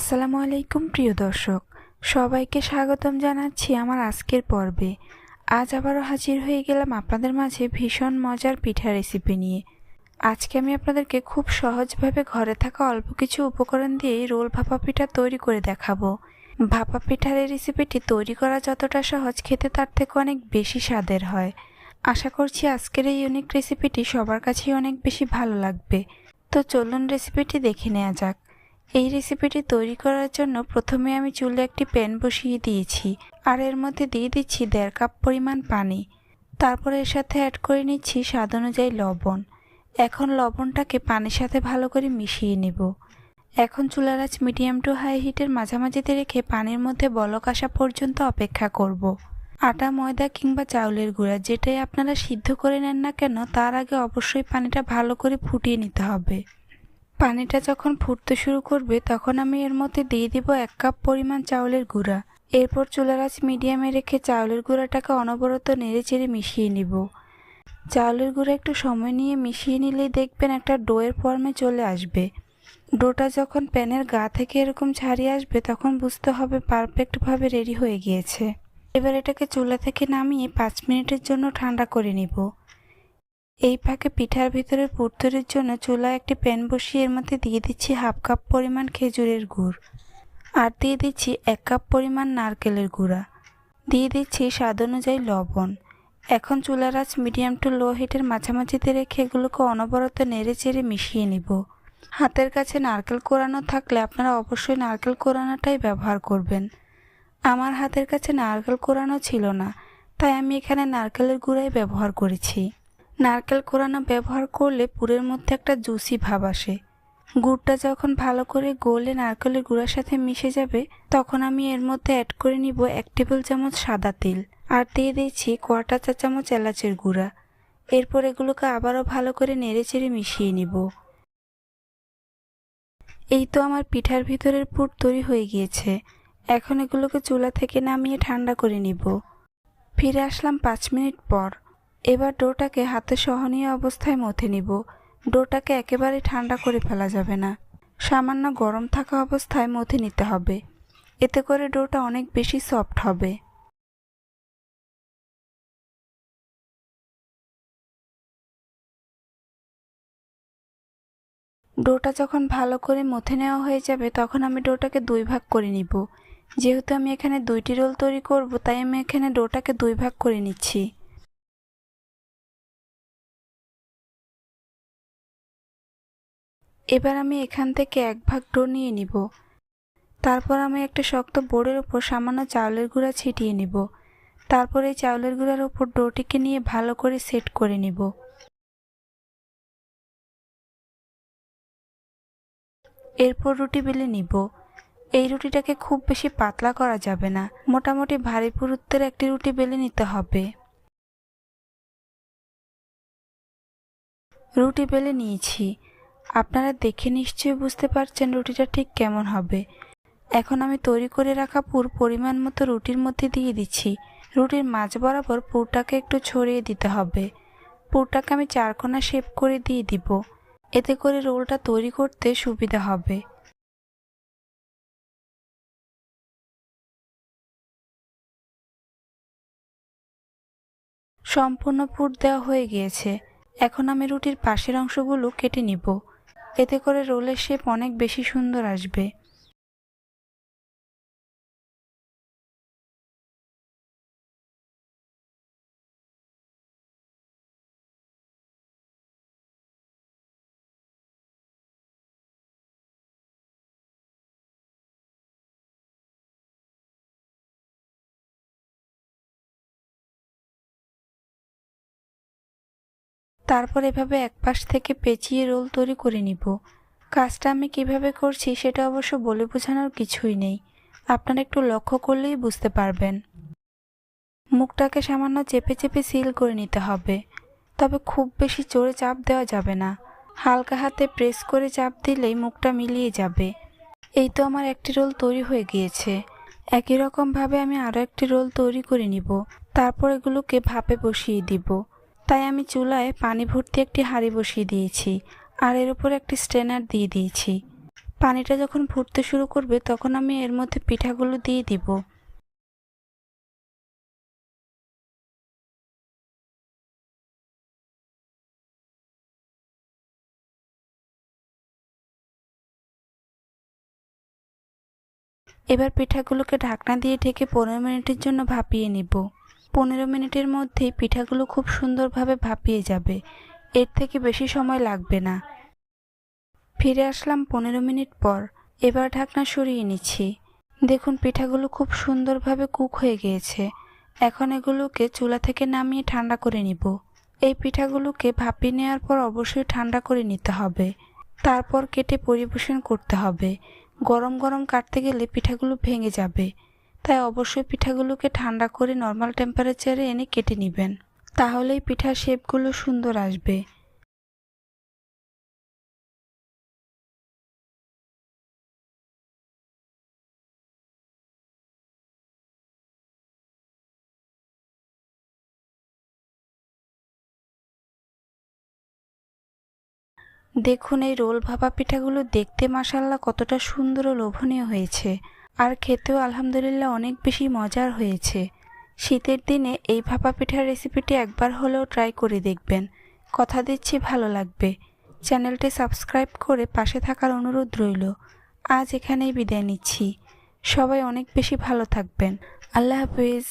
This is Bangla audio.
আসসালামু আলাইকুম, প্রিয় দর্শক। সবাইকে স্বাগতম জানাচ্ছি আমার আজকের পর্বে। আজ আবারও হাজির হয়ে গেলাম আপনাদের মাঝে ভীষণ মজার পিঠা রেসিপি নিয়ে। আজকে আমি আপনাদেরকে খুব সহজভাবে ঘরে থাকা অল্প কিছু উপকরণ দিয়েই রোল ভাপা পিঠা তৈরি করে দেখাবো। ভাপা পিঠার এই রেসিপিটি তৈরি করা যতটা সহজ, খেতে তার থেকে অনেক বেশি স্বাদের হয়। আশা করছি আজকের এই ইউনিক রেসিপিটি সবার কাছেই অনেক বেশি ভালো লাগবে। তো চলুন রেসিপিটি দেখে নেওয়া যাক। এই রেসিপিটি তৈরি করার জন্য প্রথমে আমি চুলে একটি প্যান বসিয়ে দিয়েছি। আর এর মধ্যে দিয়ে দিচ্ছি দেড় কাপ পরিমাণ পানি। তারপর এর সাথে অ্যাড করে নিচ্ছি স্বাদ অনুযায়ী লবণ। এখন লবণটাকে পানির সাথে ভালো করে মিশিয়ে নেব। এখন চুলার আঁচ মিডিয়াম টু হাই হিটের মাঝামাঝিতে রেখে পানির মধ্যে বলক আসা পর্যন্ত অপেক্ষা করব। আটা, ময়দা কিংবা চাউলের গুঁড়া যেটাই আপনারা সিদ্ধ করে নেন না কেন, তার আগে অবশ্যই পানিটা ভালো করে ফুটিয়ে নিতে হবে। পানিটা যখন ফুটতে শুরু করবে, তখন আমি এর মধ্যে দিয়ে দিব এক কাপ পরিমাণ চাউলের গুঁড়া। এরপর চুলার আঁচ মিডিয়ামে রেখে চাউলের গুঁড়াটাকে অনবরত নেড়ে চেড়ে মিশিয়ে নিব। চাউলের গুঁড়া একটু সময় নিয়ে মিশিয়ে নিলেই দেখবেন একটা ডোয়ের ফর্মে চলে আসবে। ডোটা যখন প্যানের গা থেকে এরকম ছাড়িয়ে আসবে, তখন বুঝতে হবে পারফেক্টভাবে রেডি হয়ে গিয়েছে। এবার এটাকে চুলা থেকে নামিয়ে পাঁচ মিনিটের জন্য ঠান্ডা করে নিব। এই ফাঁকে পিঠার ভিতরে পুরতরির জন্য চুলায় একটি প্যান বসিয়ে এর মধ্যে দিয়ে দিচ্ছি হাফ কাপ পরিমাণ খেজুরের গুড়। আর দিয়ে দিচ্ছি এক কাপ পরিমাণ নারকেলের গুঁড়া। দিয়ে দিচ্ছি স্বাদ অনুযায়ী লবণ। এখন চুলার আঁচ মিডিয়াম টু লো হিটের মাঝামাঝিতে রেখে এগুলোকে অনবরত নেড়ে চেড়ে মিশিয়ে নিব। হাতের কাছে নারকেল কোরানো থাকলে আপনারা অবশ্যই নারকেল কোরানোটাই ব্যবহার করবেন। আমার হাতের কাছে নারকেল কোরানো ছিল না, তাই আমি এখানে নারকেলের গুঁড়াই ব্যবহার করেছি। নারকেল কোরানো ব্যবহার করলে পুরের মধ্যে একটা জুসি ভাব আসে। গুড়টা যখন ভালো করে গলে নারকেলের গুঁড়ার সাথে মিশে যাবে, তখন আমি এর মধ্যে অ্যাড করে নিব এক টেবিল চামচ সাদা তেল আর দিয়ে দিয়েছি কোয়াটা চা চামচ এলাচের গুঁড়া। এরপর এগুলোকে আবারও ভালো করে নেড়ে চেড়ে মিশিয়ে নিব। এই তো আমার পিঠার ভিতরের পুর তৈরি হয়ে গিয়েছে। এখন এগুলোকে চুলা থেকে নামিয়ে ঠান্ডা করে নিব। ফিরে আসলাম পাঁচ মিনিট পর। এবার ডোটাকে হাতে সহনীয় অবস্থায় মথে নিব। ডোটাকে একেবারে ঠান্ডা করে ফেলা যাবে না। সামান্য গরম থাকা অবস্থায় মথে নিতে হবে। এতে করে ডোটা অনেক বেশি সফট হবে। ডোটা যখন ভালো করে মথে নেওয়া হয়ে যাবে, তখন আমি ডোটাকে দুই ভাগ করে নিব। যেহেতু আমি এখানে দুইটি রোল তৈরি করব, তাই আমি এখানে ডোটাকে দুই ভাগ করে নিচ্ছি। এবার আমি এখান থেকে এক ভাগ ডো নিয়ে নিব। তারপর আমি একটা শক্ত বোর্ডের উপর সামান্য চাউলের গুঁড়া ছিটিয়ে নিব। তারপর এই চাউলের গুঁড়ার উপর ডোটিকে নিয়ে ভালো করে সেট করে নিব। এরপর রুটি বেলে নিব। এই রুটিটাকে খুব বেশি পাতলা করা যাবে না। মোটামুটি ভারী পুরুত্বের একটি রুটি বেলে নিতে হবে। রুটি বেলে নিয়েছি। আপনারা দেখে নিশ্চয়ই বুঝতে পারছেন রুটিটা ঠিক কেমন হবে। এখন আমি তৈরি করে রাখা পুর পরিমাণ মতো রুটির মধ্যে দিয়ে দিচ্ছি। রুটির মাঝ বরাবর পুরটাকে একটু ছড়িয়ে দিতে হবে। পুরটাকে আমি চারকোনা শেপ করে দিয়ে দিব। এতে করে রোলটা তৈরি করতে সুবিধা হবে। সম্পূর্ণ পুর দেওয়া হয়ে গিয়েছে। এখন আমি রুটির পাশের অংশগুলো কেটে নিব। এতে করে রোলের শেপ অনেক বেশি সুন্দর আসবে। তারপর এভাবে এক পাশ থেকে পেঁচিয়ে রোল তৈরি করে নিব। কাজটা আমি কীভাবে করছি সেটা অবশ্য বলে বোঝানোর কিছুই নেই। আপনারা একটু লক্ষ্য করলেই বুঝতে পারবেন। মুখটাকে সামান্য চেপে চেপে সিল করে নিতে হবে। তবে খুব বেশি জোরে চাপ দেওয়া যাবে না। হালকা হাতে প্রেস করে চাপ দিলেই মুখটা মিলিয়ে যাবে। এই তো আমার একটি রোল তৈরি হয়ে গিয়েছে। একই রকমভাবে আমি আরও একটি রোল তৈরি করে নিব। তারপর এগুলোকে ভাপে বসিয়ে দিব। তাই আমি চুলায় পানি ভর্তি একটি হাঁড়ি বসিয়ে দিয়েছি আর এর উপর একটি স্ট্রেনার দিয়ে দিয়েছি। পানিটা যখন ফুটতে শুরু করবে তখন আমি এর মধ্যে পিঠাগুলো দিয়ে দিব। এবার পিঠাগুলোকে ঢাকনা দিয়ে ঢেকে পনেরো মিনিটের জন্য ভাপিয়ে নিব। পনেরো মিনিটের মধ্যেই পিঠাগুলো খুব সুন্দরভাবে ভাপিয়ে যাবে। এর থেকে বেশি সময় লাগবে না। ফিরে আসলাম পনেরো মিনিট পর। এবার ঢাকনা সরিয়ে নিচ্ছি। দেখুন, পিঠাগুলো খুব সুন্দরভাবে কুক হয়ে গিয়েছে। এখন এগুলোকে চুলা থেকে নামিয়ে ঠান্ডা করে নিব। এই পিঠাগুলোকে ভাপিয়ে নেওয়ার পর অবশ্যই ঠান্ডা করে নিতে হবে। তারপর কেটে পরিবেশন করতে হবে। গরম গরম কাটতে গেলে পিঠাগুলো ভেঙে যাবে। তাই অবশ্যই পিঠাগুলোকে ঠান্ডা করে নর্মাল টেম্পারেচারে এনে কেটে নেবেন। তাহলেই পিঠার শেপগুলো সুন্দর আসবে। দেখুন, এই রোল ভাপা পিঠাগুলো দেখতে মাসাল্লাহ কতটা সুন্দর ও লোভনীয় হয়েছে। আর খেতেও আলহামদুলিল্লাহ অনেক বেশি মজার হয়েছে। শীতের দিনে এই ভাপা পিঠার রেসিপিটি একবার হলেও ট্রাই করে দেখবেন। কথা দিচ্ছি, ভালো লাগবে। চ্যানেলটি সাবস্ক্রাইব করে পাশে থাকার অনুরোধ রইল। আজ এখানেই বিদায় নিচ্ছি। সবাই অনেক বেশি ভালো থাকবেন। আল্লাহ হাফিজ।